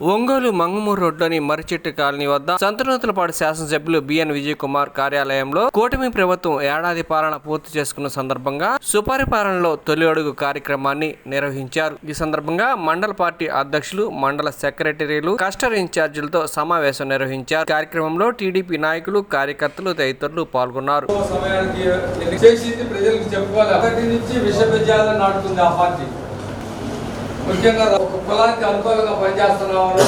ఒంగోలు మంగమూరు రోడ్లోని మర్రిచెట్టు కాలనీ వద్ద సంతనూతలపాడు శాసనసభ్యులు బిఎన్ విజయ్ కుమార్ కార్యాలయంలో కూటమి ప్రభుత్వం ఏడాది పాలన పూర్తి చేసుకున్న సందర్భంగా సుపరిపాలనలో తొలి అడుగు కార్యక్రమాన్ని నిర్వహించారు. ఈ సందర్భంగా మండల పార్టీ అధ్యక్షులు మండల సెక్రటరీలు కస్టర్ ఇన్ఛార్జీలతో సమావేశం నిర్వహించారు. కార్యక్రమంలో టీడీపీ నాయకులు కార్యకర్తలు తదితరులు పాల్గొన్నారు. ప్రజలకు నుంచి విశ్వవిద్యాలయం నాటుతుంది ఆ పార్టీ. ముఖ్యంగా ఒక కులానికి అనుకూలంగా పనిచేస్తున్నామని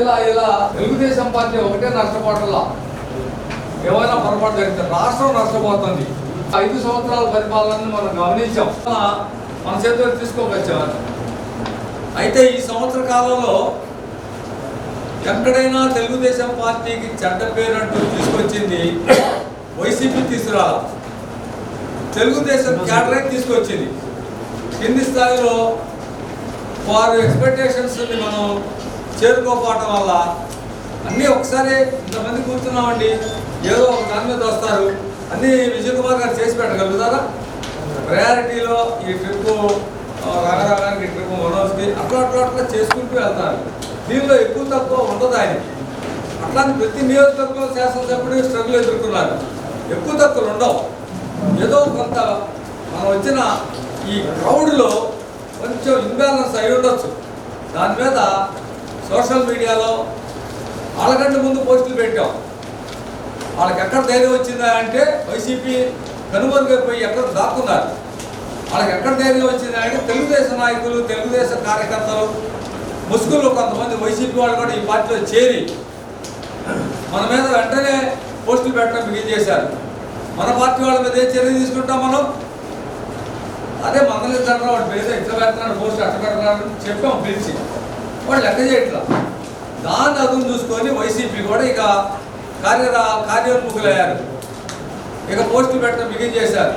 ఇలా ఇలా తెలుగుదేశం పార్టీ ఒకటే నష్టపోవట్లా ఏమైనా పొరపాటు జరిగితే రాష్ట్రం నష్టపోతుంది. ఐదు సంవత్సరాల పరిపాలనని మనం గమనించాం. మన చేతిలో తీసుకోవచ్చాం అయితే ఈ సంవత్సర కాలంలో ఎక్కడైనా తెలుగుదేశం పార్టీకి చెడ్డ పేరు అంటూ తీసుకొచ్చింది వైసీపీ తీసుకురాల. తెలుగుదేశం క్యాడరే తీసుకొచ్చింది. కింది స్థాయిలో వారి ఎక్స్పెక్టేషన్స్ని మనం చేరుకోకపోవటం వల్ల అన్నీ ఒకసారి ఇంతమంది కూర్చున్నామండి ఏదో ఒక దాని మీద వస్తారు. అన్నీ విజయ్ కుమార్ గారు చేసి పెట్టగలుగుతారా? ప్రయారిటీలో ఈ ట్రిప్ రాగారాగానికి ఈ ట్రిప్ మనోజ్కి అట్లా అట్లా అట్లా చేసుకుంటూ వెళ్తారు. దీనిలో ఎక్కువ తక్కువ ఉండదు ఆయన. అట్లాంటి ప్రతి నియోజకవర్గంలో శాసనసభ్యుడు స్ట్రగుల్ ఎదుర్కొన్నారు ఎక్కువ తక్కువలు ఉండవు. ఏదో కొంత మనం వచ్చిన ఈ క్రౌడ్లో కొంచెం ఇంబ్యాలెన్స్ అయి ఉండొచ్చు. దాని మీద సోషల్ మీడియాలో వాళ్ళకంటే ముందు పోస్టులు పెట్టాం. వాళ్ళకి ఎక్కడ ధైర్యం వచ్చిందా అంటే వైసీపీ కనుమరుగైపోయి ఎక్కడ దాక్కున్నారు. వాళ్ళకి ఎక్కడ ధైర్యం వచ్చిందా అంటే తెలుగుదేశం నాయకులు తెలుగుదేశం కార్యకర్తలు ముసుగులు కొంతమంది వైసీపీ వాళ్ళు కూడా ఈ పార్టీలో చేరి మన మీద వెంటనే పోస్టులు పెట్టడం బిగిన్ చేశారు. మన పార్టీ వాళ్ళ మీద ఏ చర్య తీసుకుంటాం మనం? అదే మంగళించడం వాడు పేరు ఎట్లా పెడుతున్నాడు పోస్ట్ అట్ట పెడుతున్నాడు అని చెప్పాం పిలిచి. వాడు లెక్క చేయట్లా. దాన్ని అదును చూసుకొని వైసీపీ కూడా ఇక కార్య కార్యోన్ముఖులయ్యారు. ఇక పోస్టులు పెట్టడం బిగిన్ చేశారు.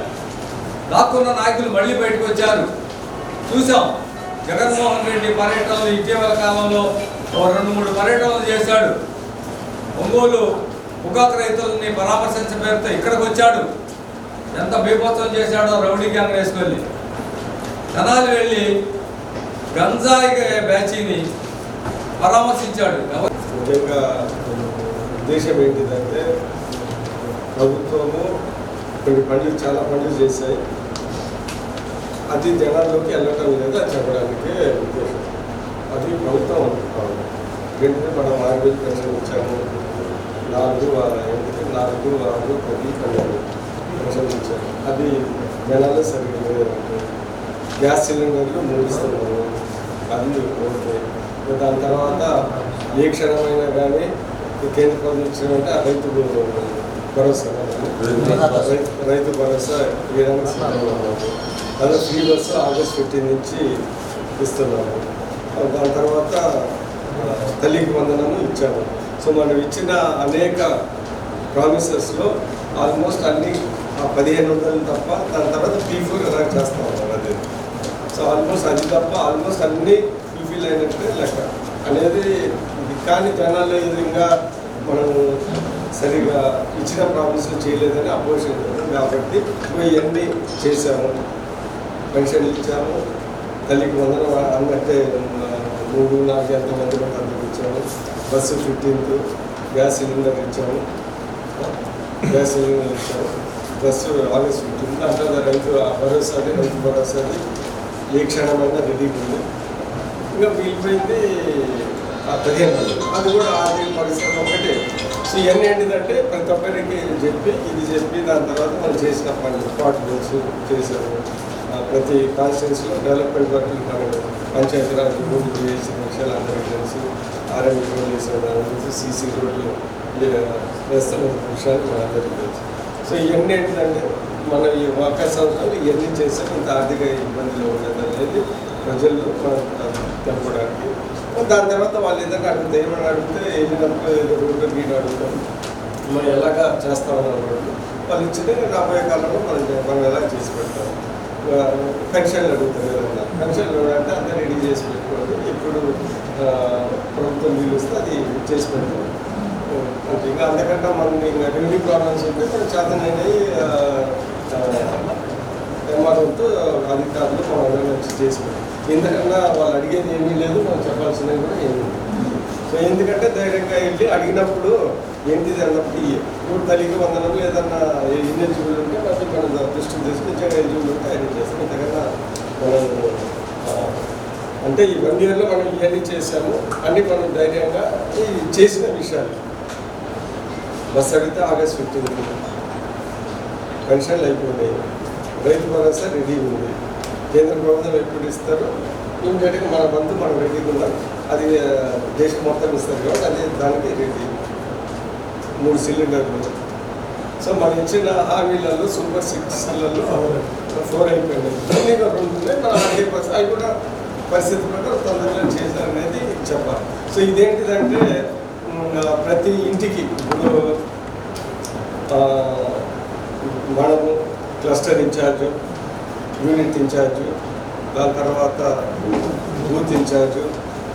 దాక్కున్న నాయకులు మళ్ళీ బయటకు వచ్చారు. చూసాం జగన్మోహన్ రెడ్డి పర్యటనలు ఇటీవల కాలంలో ఓ రెండు మూడు పర్యటనలు చేశాడు. ఒంగోలు పొగాకు రైతులని పరామర్శించ పేరుతో ఇక్కడికి వచ్చాడు. ఎంత బీభత్సం చేశాడో రౌడీ గ్యాంగ్ వేసుకొని జనాలు వెళ్ళి గంజాయి బ్యాచీని పరామర్శించాడు. ముఖ్యంగా ఉద్దేశం ఏంటిదంటే ప్రభుత్వము కొన్ని పనులు చాలా పనులు చేశాయి. అది జనాల్లోకి వెళ్ళటం లేదు అది చెప్పడానికి ఉద్దేశం. అది ప్రభుత్వం అనుకుంటాము. ఎందుకంటే మనం ఆరోగ్య పెన్షన్ ఇచ్చాము నాలుగు వార నాలుగు ఆరు పది పన్నెండు పెన్షన్ అది జనాలు సరిగ్గా లేదంటే గ్యాస్ సిలిండర్లు ముగిస్తున్నారు ఇస్తున్నాము అది ఓకే దాని తర్వాత ఏ క్షణమైనా కానీ కేంద్ర ప్రభుత్వం ఇచ్చినట్టే ఆ రైతు భరోసా రైతు భరోసా ఇవ్వడానికి సిద్ధంగా అదే ఫ్రీ బస్సు ఆగస్ట్ ఫిఫ్టీన్ నుంచి ఇస్తున్నాము దాని తర్వాత తల్లికి వందనము ఇచ్చాము సో మనం ఇచ్చిన అనేక ప్రామిసెస్లో ఆల్మోస్ట్ అన్ని పదిహేను వందలు తప్ప దాని తర్వాత పీ ఫోర్ ఎలా చేస్తా అదే. సో ఆల్మోస్ట్ అది తప్ప ఆల్మోస్ట్ అన్ని ఫుల్ఫిల్ అయినట్టే లెక్క. అనేది కానీ జనాలు ఇంకా మనం సరిగా ఇచ్చిన ప్రాబ్లమ్స్ చేయలేదని అపోజిషన్ కాబట్టి ఇవన్నీ చేశాము. పెన్షన్లు ఇచ్చాము. తల్లికి వందన అన్నట్టే మూడు నాలుగు ఎంతమంది అందరికి ఇచ్చాము. బస్సు ఫిఫ్టీన్త్ గ్యాస్ సిలిండర్ ఇచ్చాము. గ్యాస్ సిలిండర్ ఇచ్చాము. బస్సు ఆల్వేస్ ఉంటుంది. అంటే రైతు ఆ భరోసాది రైతు భరోసాది ఏ క్షణమైనా రిలీఫ్ ఉంది. ఇంకా మిగిలిపోయింది పదిహేను రోజులు. అది కూడా ఆర్థిక పరిశ్రమ ఒకటే. సో ఇవన్నీ ఏంటిదంటే ప్రతి ఒక్కరికి చెప్పి ఇది చెప్పి దాని తర్వాత మనం చేసిన పనులు స్పాట్ బుక్స్ చేసాము ప్రతి కాన్స్టిట్యూన్సీలో డెవలప్మెంట్ వర్క్లు పనులు పంచాయతీరాజ్ రోడ్డు చేసి విషయాలు అందరికీ కలిసి ఆర్ఎంఈ రోడ్లు వేసిన దాని గురించి సీసీ రోడ్లు వేస్తున్న విషయాలు మనందరికీ తెలుసు. సో ఇవన్నీ ఏంటంటే మన ఈ ఒక్క సంవత్సరాలు ఇవన్నీ చేసాం ఇంత ఆర్థిక ఇబ్బందులు ఉండదనేది ప్రజలు మనం దాని తర్వాత వాళ్ళు ఏదైనా అడిగితే ఏమైనా అడిగితే వెళ్ళినప్పుడు ఏదో రోడ్డు గీడు అడుగుతాం. మనం ఎలాగా చేస్తామని అన్నప్పుడు వాళ్ళు ఇచ్చింది రాబోయే కాలంలో మనం మనం ఎలా చేసి పెడతాం. పెన్షన్లు అడుగుతారు ఏదన్నా పెన్షన్లు అంటే అంతా రెడీ చేసి పెట్టుకోండి. ఎప్పుడు ప్రభుత్వం ప్రభుత్వం పిలుస్తే అది చేసి పెడతాం. ఇంకా అంతకంటే మనం ఇంకా రెవెన్యూ ప్రాబ్లమ్స్ ఉంటే మనం చేతనైనవి ఎంఆర్ఓతో అధికారులు మనం వచ్చి చేసుకున్నాం ఎందుకన్నా వాళ్ళు అడిగేది ఏమీ లేదు మనం చెప్పాల్సినవి కూడా ఏమీ సో ఎందుకంటే ధైర్యంగా వెళ్ళి అడిగినప్పుడు ఏంటిది అన్నప్పుడు ఇప్పుడు తల్లికి వందనం ఏదన్నా ఎలిజిబుల్ ఉంటే అది మనం దృష్టికి తీసుకుని నిజంగా ఎలిజిబుల్ ఉంటే ఆయన చేస్తాం ఇంతకన్నా మనం అంటే ఈ వన్ ఇయర్లో మనం ఇవన్నీ చేసాము అన్ని మనం ధైర్యంగా ఈ చేసిన విషయాలు. బస్ అడిగితే ఆగస్ట్ ఫిఫ్టీన్త్ పెన్షన్లు అయిపోయినాయి రైతు భరోసా రెడీ ఉంది. కేంద్ర ప్రభుత్వం ఎప్పుడు ఇస్తారో ఇమీడియట్గా మన బంధు మనం రెడీ ఉన్నాం అది దేశం మొత్తం ఇస్తారు కాబట్టి అది దానికి రెడీ. మూడు సిలిండర్లు. సో మనం ఇచ్చిన హామీలలో సూపర్ సిక్స్లలో ఫోర్ అయిపోయినాయి. ఇంకా రెండు మన హండ్రెడ్ పర్సెంట్ అవి కూడా పరిస్థితి ప్రకారం తొందరగా చేశారనేది చెప్పాలి. సో ఇదేంటిదంటే ప్రతి ఇంటికి ఇప్పుడు మనము క్లస్టర్ ఇన్ఛార్జ్ యూనిట్ ఇన్ఛార్జ్ దాని తర్వాత బూత్ ఇన్ఛార్జ్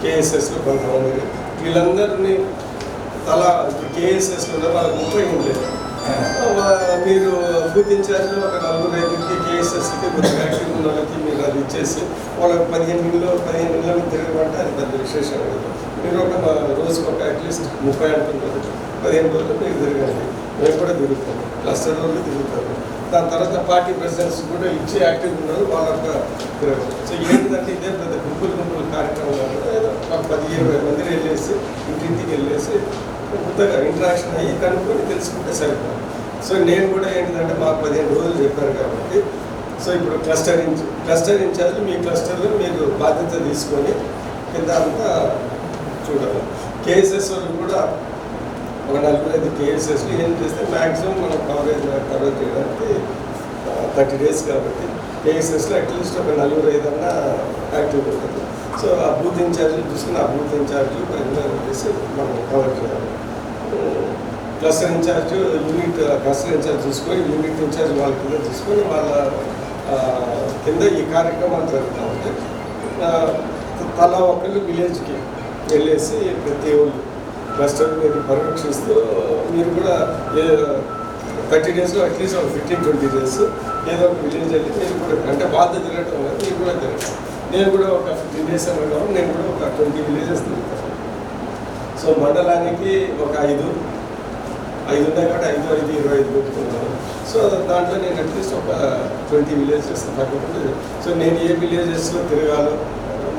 కేఎస్ఎస్లో కొంతమంది వీళ్ళందరినీ తలా కేఎస్ఎస్లో వాళ్ళకి ఉపయోగం లేదు. మీరు బూత్ ఇన్ఛార్జ్లో ఒక నలుగురు ఐదుకి కేఎస్ఎస్కి కొద్దిగా యాక్టివ్ ఉన్న వాళ్ళకి మీరు అది ఇచ్చేసి వాళ్ళకి పదిహేను నెలలు పదిహేను నెలలు తిరగమంటే అది పెద్ద విశేషం లేదు మీరు ఒక రోజుకి ఒక అట్లీస్ట్ ముప్పై అంటున్నారు పదిహేను రోజులు మీరు తిరగండి. మేము కూడా తిరుగుతాం. క్లస్టర్ రోజులు తిరుగుతారు. దాని తర్వాత పార్టీ ప్రెసిడెంట్స్ కూడా ఇచ్చి యాక్టివ్ ఉన్నారు. వాళ్ళంతా యొక్క సో ఏంటంటే ఇదే పెద్ద గుంపులు గుంపులు కార్యక్రమం ఏదో ఒక పది ఇరవై మంది వెళ్ళేసి ఇంటింటికి వెళ్ళేసి కొత్తగా ఇంటరాక్షన్ అయ్యి కనుక్కొని తెలుసుకుంటే సరిపోతుంది సో నేను కూడా ఏంటంటే మాకు పదిహేను రోజులు చెప్పారు కాబట్టి సో ఇప్పుడు cluster in cluster in charge మీ క్లస్టర్లో మీరు బాధ్యత తీసుకొని కింద అంతా చూడాలి కేఎస్ఎస్ వాళ్ళు కూడా ఒక నలుగురు ఐదు కేఎస్ఎస్లు ఏం చేస్తే మ్యాక్సిమం మనం కవరేజ్ కవర్ చేయడానికి థర్టీ డేస్ కాబట్టి కేఎస్ఎస్లో అట్లీస్ట్ ఒక నలుగురు ఐదన్నా యాక్టివ్ ఉంటుంది సో ఆ బూత్ ఇన్ఛార్జ్ చూసుకుని ఆ బూత్ ఇన్ఛార్జ్ రెగ్యులర్ చెప్పేసి మనం కవర్ చేయాలి. Cluster incharge unit cluster incharge చూసుకొని యూనిట్ ఇన్ఛార్జ్ వాళ్ళ కింద చూసుకొని వాళ్ళ కింద ఈ కార్యక్రమాలు జరుగుతూ ఉంటాయి తలా ఒకళ్ళు విలేజ్కి వెళ్ళేసి ప్రతి ఊళ్ళు క్లస్టర్ మీరు పర్యవేక్షిస్తూ మీరు కూడా థర్టీ డేస్లో అట్లీస్ట్ ఒక ఫిఫ్టీన్ ట్వంటీ డేస్ ఏదో ఒక విలేజ్ వెళ్ళి మీరు కూడా అంటే బాధ్యత తిరగటం వల్ల మీరు కూడా తిరగటం నేను కూడా ఒక ఫిఫ్టీన్ డేస్ అవ్వడం నేను కూడా ఒక ట్వంటీ విలేజెస్ తిరుగుతాను. సో మండలానికి ఒక ఐదు ఐదు ఉన్నాయి కాబట్టి ఐదు ఐదు ఇరవై ఐదు పెట్టుకున్నాను. సో దాంట్లో నేను అట్లీస్ట్ ఒక ట్వంటీ విలేజెస్ తగ్గకుండా సో నేను ఏ విలేజెస్లో తిరగాలో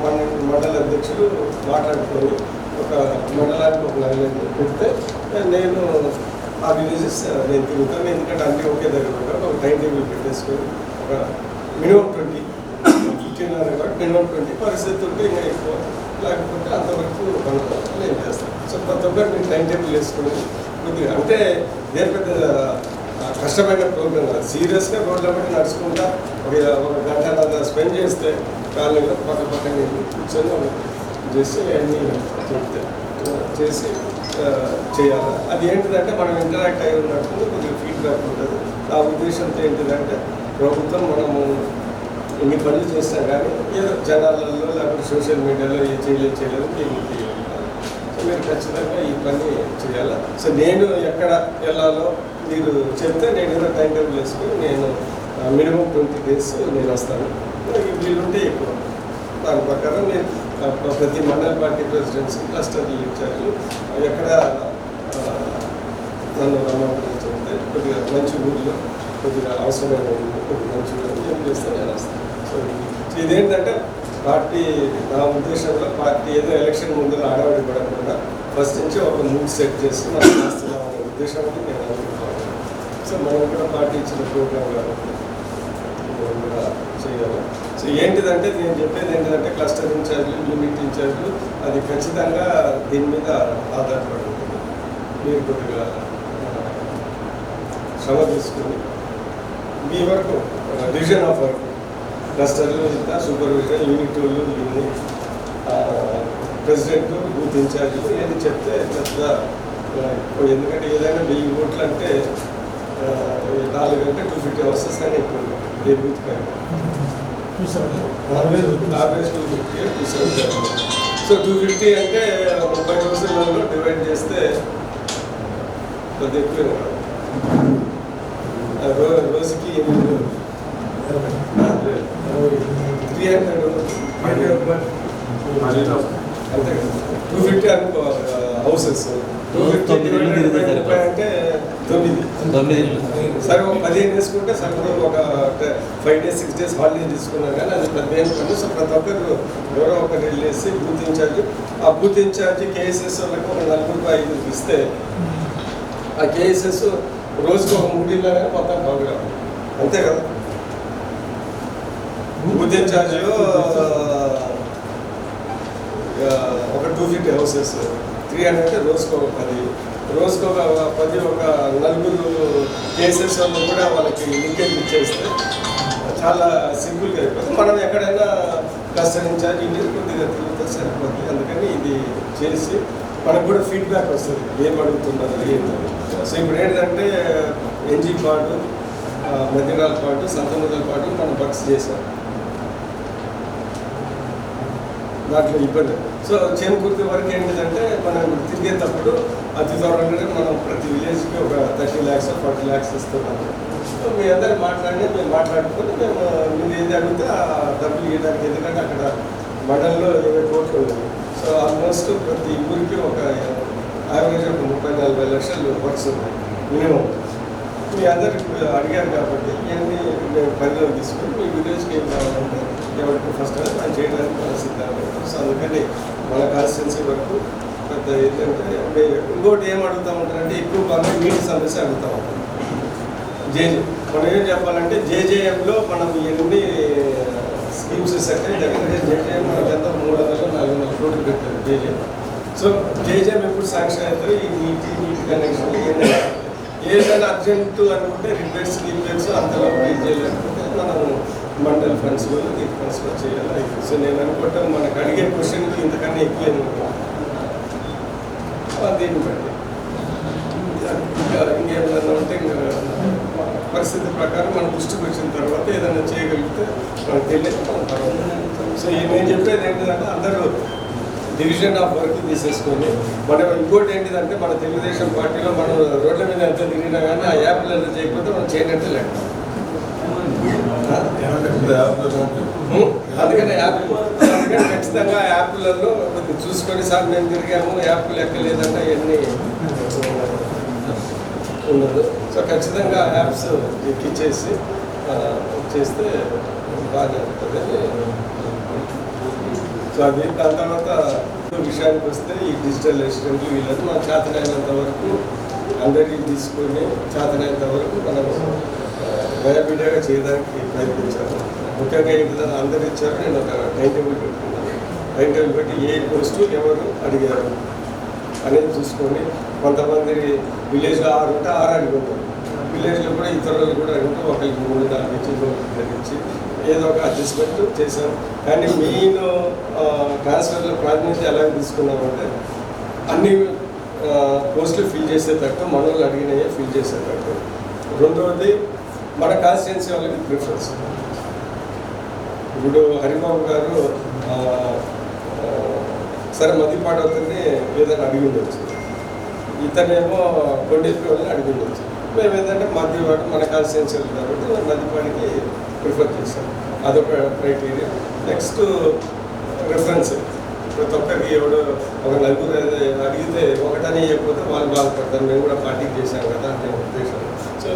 మన మండల అధ్యక్షులు మాట్లాడుకొని ఒక మండలానికి ఒక నలుగురు పెడితే నేను ఆ విలేజెస్ నేను తిరుగుతాను. ఎందుకంటే అన్నీ ఒకే దగ్గర ఉంటాను ఒక టైం టేబుల్ పెట్టేసుకొని ఒక మినిమం ట్వంటీ ఫిఫ్టీన్ అన్నారు కాబట్టి మినిమం ట్వంటీ పరిస్థితి ఉంటే ఇంకా ఎక్కువ. లేకపోతే అంతవరకు మనం నేను చేస్తాను సో ప్రతి ఒక్కరు మీరు టైం టేబుల్ వేసుకుని కొద్దిగా అంటే ఇదే పెద్ద కష్టమైన ప్రోగ్రామ్ కాదు. సీరియస్గా రోడ్ల బట్టి నడుచుకుంటా ఒక ఒక గంట స్పెండ్ చేస్తే కాళ్ళు పక్క పక్కన కూర్చొని చేసి అన్నీ చెప్తే చేసి చేయాలి. అది ఏంటిదంటే మనం ఇంటరాక్ట్ అయి ఉన్నట్టు కొద్దిగా ఫీడ్బ్యాక్ ఉంటుంది. ఆ ఉద్దేశంతో ఏంటిదంటే ప్రభుత్వం మనము ఎన్ని పనులు చేసినా కానీ ఏదో జనాలలో లేకపోతే సోషల్ మీడియాలో ఏ చేయలేదు చేయలేదు మీకు సో మీరు ఖచ్చితంగా ఈ పని చేయాలి? సో నేను ఎక్కడ వెళ్ళాలో మీరు చెప్తే నేను ఏదో టైం టేబుల్ వేసుకొని నేను మినిమం ట్వంటీ డేస్ నేను వస్తాను. వీలుంటే ఎక్కువ. దాని ప్రకారం నేను ప్రతి మండల పార్టీ ప్రెసిడెన్సీ క్లస్టర్ ఇన్ఛార్జ్ ఎక్కడ నన్ను రమ్మని చెప్తే కొద్దిగా మంచి ఊళ్ళో కొద్దిగా అవసరమైన ఊళ్ళో కొద్దిగా మంచి ఊళ్ళో ఏం చేస్తే నేను వస్తాను. సో ఇది- ఇదేంటంటే పార్టీ నా ఉద్దేశంలో పార్టీ ఏదో ఎలక్షన్ ముందు ఆడవాడి పడకుండా ఫస్ట్ నుంచి ఒక మూడ్ సెట్ చేసి మనం చేస్తున్నాం అనే ఉద్దేశంతో నేను అనుకుంటున్నాను. సో మనం కూడా పార్టీ ఇచ్చిన ప్రోగ్రామ్ కాబట్టి కూడా చేయాలి. సో ఏంటిదంటే నేను చెప్పేది ఏంటిదంటే క్లస్టర్ ఇన్ఛార్జ్లు యూనిట్ ఇన్ఛార్జ్లు అది ఖచ్చితంగా దీని మీద ఆధారపడి ఉంటుంది. మీరు కొద్దిగా శ్రమ తీసుకుని మీ వరకు డివిజన్ ఆఫ్ వర్క్ క్లస్టర్లు ఇంకా సూపర్విజన్ యూనిట్ వాళ్ళు యూనిట్ ప్రెసిడెంట్ బూత్ ఇన్ఛార్జ్లు ఏది చెప్తే పెద్ద ఎందుకంటే ఏదైనా వెయ్యి ఓట్లు అంటే నాలుగు గంటల టూ ఫిఫ్టీ అవర్సెస్ కానీ ఎక్కువ ఏ బూత్ కానీ సో టూ ఫిఫ్టీ అంటే ముప్పై రోజులలో డివైడ్ చేస్తే కొద్ది ఎక్కువ రోజుకి ఎనిమిది త్రీ హండ్రెడ్ అంతే టూ ఫిఫ్టీ అనుకో హౌసెస్ టూ ఫిఫ్టీ అంటే తొమ్మిది. తొమ్మిది సరే ఒక పదిహేను వేసుకుంటే సగం ఒక five days six days holiday తీసుకున్నాం కానీ అది పదిహేను పని సో ప్రతి ఒక్కరు ఎవరో ఒకరు వెళ్ళేసి బూత్ ఇన్ఛార్జ్ ఆ బూత్ ఇన్ఛార్జ్ కేఎస్ఎస్ వాళ్ళకి ఒక నలుగురు ఐదుగురికి ఇస్తే ఆ కేఎస్ఎస్ రోజుకు ఒక మూడు ఇల్లు కానీ మొత్తం బాగా అంతే కదా? బూత్ ఇన్ఛార్జ్ ఒక two fifty houses three hundred రోజుకు ఒక పది రోజుకు ఒక పది ఒక నలుగురు కేసెస్ వాళ్ళు కూడా వాళ్ళకి లింకేజ్ ఇచ్చేస్తే చాలా సింపుల్గా అయిపోతుంది. మనం ఎక్కడైనా కస్టమర్ ఇన్ఛార్జ్ ఇండియన్ కొద్దిగా తిరిగితే సరిపోతుంది అందుకని ఇది చేసి మనకు కూడా ఫీడ్బ్యాక్ వస్తుంది. ఏం అడుగుతున్నారు ఏంటని సో ఇప్పుడు ఏంటంటే ఎన్జీ పాటు మధ్యనాల పాటు సంతముదల పాటు మనం బక్స్ చేసాం. దాంట్లో ఇబ్బంది. సో చేమకుర్తి వరకు ఏంటిదంటే మనం తిరిగేటప్పుడు అతి త్వరగానే మనం ప్రతి విలేజ్కి ఒక థర్టీ ల్యాక్స్ ఫార్టీ ల్యాక్స్ ఇస్తున్నాము సో మీ అందరు మాట్లాడి మేము మాట్లాడుకొని మేము మీరు ఏది అడిగితే ఆ డబ్బులు ఇవ్వడానికి ఎందుకంటే అక్కడ మండలంలో ఇరవై కోట్లు ఉన్నాయి. సో ఆల్మోస్ట్ ప్రతి ఊరికి ఒక యావరేజ్ ఒక ముప్పై నలభై లక్షలు వర్క్స్ ఉన్నాయి మినిమం. మీ అందరికి అడిగారు కాబట్టి ఇవన్నీ మేము పరిగణలో తీసుకొని మీ విలేజ్కి ఏం కావాలంటే ఎవరికి ఫస్ట్ మనం చేయడానికి మన సిద్ధంగా సో అందుకని మన కాన్స్టిట్యున్సీ వరకు పెద్ద ఏంటంటే ఇంకోటి ఏం అడుగుతా ఉంటారంటే ఎక్కువ బాగా నీటి సమస్య అడుగుతా. ఉంటాం జేజే మనం ఏం చెప్పాలంటే జేజేఎంలో మనం ఎన్ని స్కీమ్స్ ఇస్తే దగ్గర జేజేఎం మనకి ఎంత? మూడు వందలు నాలుగు వందల కోట్లు పెట్టారు జేజేఎం. సో జేజేఎం ఎప్పుడు శాంక్షన్ అవుతారు ఈ నీటి నీటి కనెక్షన్ ఏదైనా ఏదైనా అర్జెంటు అనుకుంటే రిపేర్స్ రిపేర్స్ అంతలో ఇది చేయలేకపోతే మనం మండల్ ఫండ్స్లో నీటి ఫండ్స్లో చేయాలి? సో నేను అనుకుంటాను మనకు అడిగే క్వశ్చన్కి ఇంతకన్నా ఎక్కువ దీన్ని బట్టి. ఇంకా ఇంకేమైనా ఉంటే ఇంకా పరిస్థితి ప్రకారం మన దృష్టికి వచ్చిన తర్వాత ఏదైనా చేయగలిగితే మనకు తెలియదు సో నేను చెప్పేది ఏంటంటే అందరూ డివిజన్ ఆఫ్ వర్క్ తీసేసుకొని మనం ఇంకోటి ఏంటిదంటే మన తెలుగుదేశం పార్టీలో మనం రోడ్ల మీద ఎంత తిరిగినా కానీ ఆ యాప్లు చేయకపోతే మనం చేయనట్టు లెక్క అందుకని యాప్ అందుకని ఖచ్చితంగా యాప్లలో చూసుకొని సార్ మేము తిరిగాము యాప్ లెక్క లేదంటే ఇవన్నీ ఉండదు సో ఖచ్చితంగా యాప్స్ ఎక్కిచ్చేసి చేస్తే బాగా జరుగుతుంది. సో అది దాని తర్వాత విషయానికి వస్తే ఈ డిజిటల్ అసిస్టెంట్లు వీళ్ళని మనం చేతనైనంత వరకు అందరికీ తీసుకొని చేతనైనంత వరకు మనం భయపడేగా చేయడానికి ప్రయత్నించాము. ముఖ్యంగా ఏంటంటే అందరు ఇచ్చారు. నేను ఒక టైం టేబుల్ పెట్టుకున్నాను. టైం టేబుల్ పెట్టి ఏ పోస్టు ఎవరు అడిగారు అనేది చూసుకొని కొంతమంది విలేజ్లో ఆరు ఉంటే ఆరు అడుగుతారు విలేజ్లో కూడా ఇతరులు కూడా అడుగుతూ ఒకరికి మూడు నాలుగు ఇచ్చి ఇచ్చి ఏదో ఒక అడ్జస్ట్మెంట్ చేశాను కానీ మెయిన్ ట్రాన్స్ఫర్లో ప్రాతినిధ్యం ఎలా తీసుకున్నామంటే అన్ని పోస్టులు ఫిల్ చేసేటట్టు మనల్ని అడిగినవి ఫిల్ చేసేటట్టు రెండవది మన కాన్స్టిట్యున్సీ వాళ్ళకి ప్రిఫరెన్స్ ఇప్పుడు హరిబాబు గారు సరే మదిపాడు అవుతుంది ఏదైనా అడిగి ఉండొచ్చు. ఇతనేమో కొండెప్పి వాళ్ళని అడిగి ఉండొచ్చు. మేము ఏంటంటే మధ్యవాడు మన కాన్స్టిట్యున్సీ కాబట్టి మధ్యపాడికి ప్రిఫర్ చేస్తాం. అదొక క్రైటీరియా. Next reference. ప్రతి ఒక్కరికి ఎవడో ఒక నలుగురు అడిగితే ఒకటనే చెప్పకపోతే వాళ్ళు బాధపడతారు. మేము కూడా పార్టీకి చేశాం కదా అంటే ఉద్దేశం సో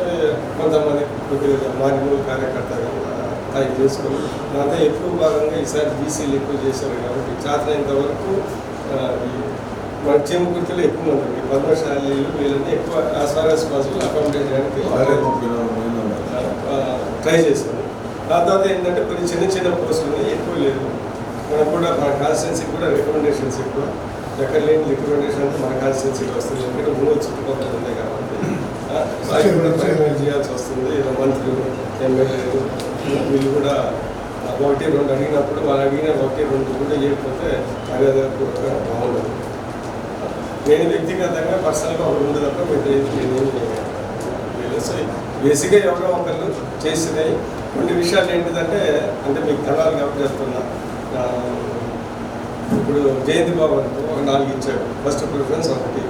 కొంతమంది కొద్దిగా మారిమూల కార్యకర్తలు అది చేసుకుని దాంతో ఎక్కువ భాగంగా ఈసారి బీసీలు ఎక్కువ చేశారు కాబట్టి చేతనైనంత వరకు ఆ, ఈ మన చెంపుకుర్తిలో ఎక్కువ ఈ పద్మశాలీలు వీళ్ళని ఎక్కువ as far as possible accommodate చేయడానికి ట్రై చేశాను దాని తర్వాత ఏంటంటే కొన్ని చిన్న చిన్న పోస్టులు ఉన్నాయి. ఎక్కువ లేదు మనకు కూడా మన కాన్స్టిట్యున్సీకి కూడా రికమెండేషన్స్ ఎక్కువ. ఎక్కడ లేని రికమెండేషన్ అంటే మన కాన్స్టిట్యున్సీకి వస్తుంది. ఎందుకంటే మూడు చుట్టుపక్కల ఉన్నాయి కాబట్టి. ఆ, అవి కూడా చేయాల్సి వస్తుంది. ఇలా మంత్రులు ఎమ్మెల్యేలు వీళ్ళు కూడా ఒకటి రెండు అడిగినప్పుడు వాళ్ళు అడిగిన ఒకటి రెండు కూడా చేయకపోతే మర్యాదపూర్వకంగా బాగుండదు. నేను వ్యక్తిగతంగా పర్సనల్గా ఒక రెండు తప్ప పెద్ద నేనేం బేసిక్గా ఎవరో ఒకళ్ళు చేసినాయి కొన్ని విషయాలు ఏంటిదంటే అంటే మీకు కళాలు కాబట్టి చెప్తున్నా. ఇప్పుడు జయంతి బాబు ఒక నాలుగు ఇచ్చాడు. ఫస్ట్ ప్రిఫరెన్స్ ఒకటి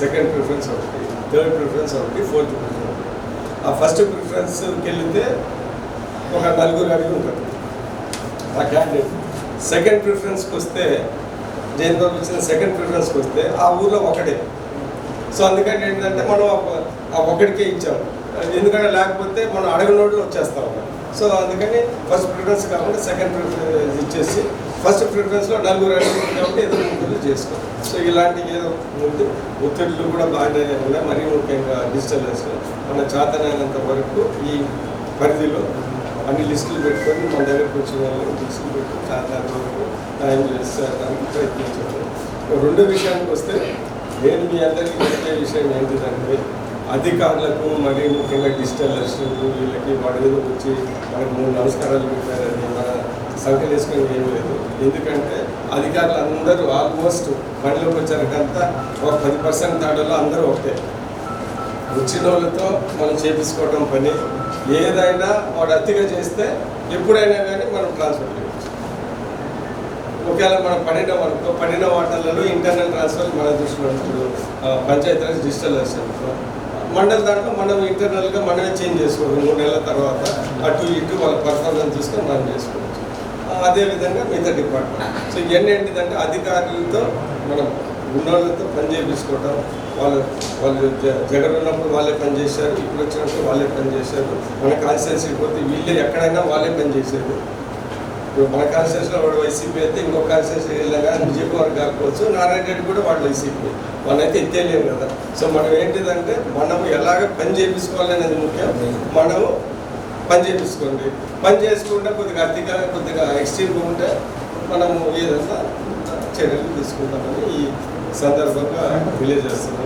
సెకండ్ ప్రిఫరెన్స్ ఒకటి థర్డ్ ప్రిఫరెన్స్ ఒకటి ఫోర్త్ ప్రిఫరెన్స్ ఒకటి. ఆ ఫస్ట్ ప్రిఫరెన్స్కి వెళితే ఒక నలుగురు అడుగుంటారు ఆ క్యాండిడేట్ సెకండ్ ప్రిఫరెన్స్కి వస్తే జైన్ బాబు ఇచ్చిన సెకండ్ ప్రిఫరెన్స్కి వస్తే ఆ ఊర్లో ఒకటే. సో అందుకని ఏంటంటే మనం ఆ- ఒకటికే ఇచ్చాం. ఎందుకంటే లేకపోతే మనం అడగనోళ్ళు వచ్చేస్తా. సో అందుకని ఫస్ట్ ప్రిఫరెన్స్ కాకుండా సెకండ్ ప్రిఫరెన్స్ ఇచ్చేసి ఫస్ట్ ప్రిఫరెన్స్లో నలుగురు అడుగుతుంది కాబట్టి ఏదో ముందు చేసుకో. సో ఇలాంటి ఏదో ముందు ఒత్తిడులు కూడా బాగానే ఉన్నాయి. మరీ ముఖ్యంగా డిజిటల్ మన చేతనైనంత వరకు ఈ పరిధిలో అన్ని లిస్టులు పెట్టుకొని మన దగ్గరకు వచ్చిన వాళ్ళని లిస్టులు పెట్టుకుని చేతనంత వరకు న్యాయం చేసేదానికి ప్రయత్నించాము రెండో విషయానికి వస్తే నేను మీ అందరికీ చెప్పే విషయం ఏంటిదంటే అధికారులకు మరి ముఖ్యంగా డిజిటల్ అసిస్టెంట్లు వీళ్ళకి వాడు ఏదో వచ్చి మనకు మూడు నమస్కారాలు పెట్టారని మన సంఖ్యలు ఏం లేదు. ఎందుకంటే అధికారులు అందరూ ఆల్మోస్ట్ పనిలోకి వచ్చారంతా ఒక పది పర్సెంట్ దాడలో అందరూ ఒకటే. వచ్చిన వాళ్ళతో మనం చేపించుకోవడం పని ఏదైనా వాడు అతిగా చేస్తే ఎప్పుడైనా కానీ మనం ట్రాన్స్ఫర్ చేయవచ్చు ఒకవేళ మనం పడిన వరకు పడిన వాటర్లలో ఇంటర్నల్ ట్రాన్స్ఫర్ మన దృష్టిలో ఇప్పుడు పంచాయతీరాజ్ డిజిటల్ అసిస్టెంట్ మండల దాంట్లో మనం ఇంటర్నల్గా మనమే చేంజ్ చేసుకోవచ్చు మూడు నెలల తర్వాత అటు ఇటు వాళ్ళ పర్ఫార్మెన్స్ చూసుకొని మనం చేసుకోవచ్చు. అదేవిధంగా మిగతా డిపార్ట్మెంట్ సో ఇవన్నీ ఏంటిదంటే అధికారులతో మనం ఉన్నోళ్ళతో పని చేయించుకోవడం వాళ్ళు వాళ్ళు జ- జగన్ ఉన్నప్పుడు వాళ్ళే పని చేశారు ఇప్పుడు వచ్చినప్పుడు వాళ్ళే పని చేశారు. మన కాన్స్టిట్యున్సీకి పోతే వీళ్ళే ఎక్కడైనా వాళ్ళే పని చేశారు. ఇప్పుడు మన కాన్స్టిట్యూన్సీలో వాడు వైసీపీ అయితే ఇంకో కాన్స్టిట్యూన్సీ వెళ్ళగా విజయకుమార్ కాకపోవచ్చు నారాయణ రెడ్డి కూడా వాడు వైసీపీ. మనైతే ఎత్తేయలేము కదా. సో మనం ఏంటిదంటే మనం ఎలాగ పని చేయించుకోవాలనేది ముఖ్యం. మనము పని చేయించుకోండి పని చేసుకుంటే కొద్దిగా అతిగా కొద్దిగా ఎక్స్ట్రీమ్గా ఉంటే మనము ఏదన్నా చర్యలు తీసుకుంటామని ఈ సందర్భంగా తెలియజేస్తున్నాం.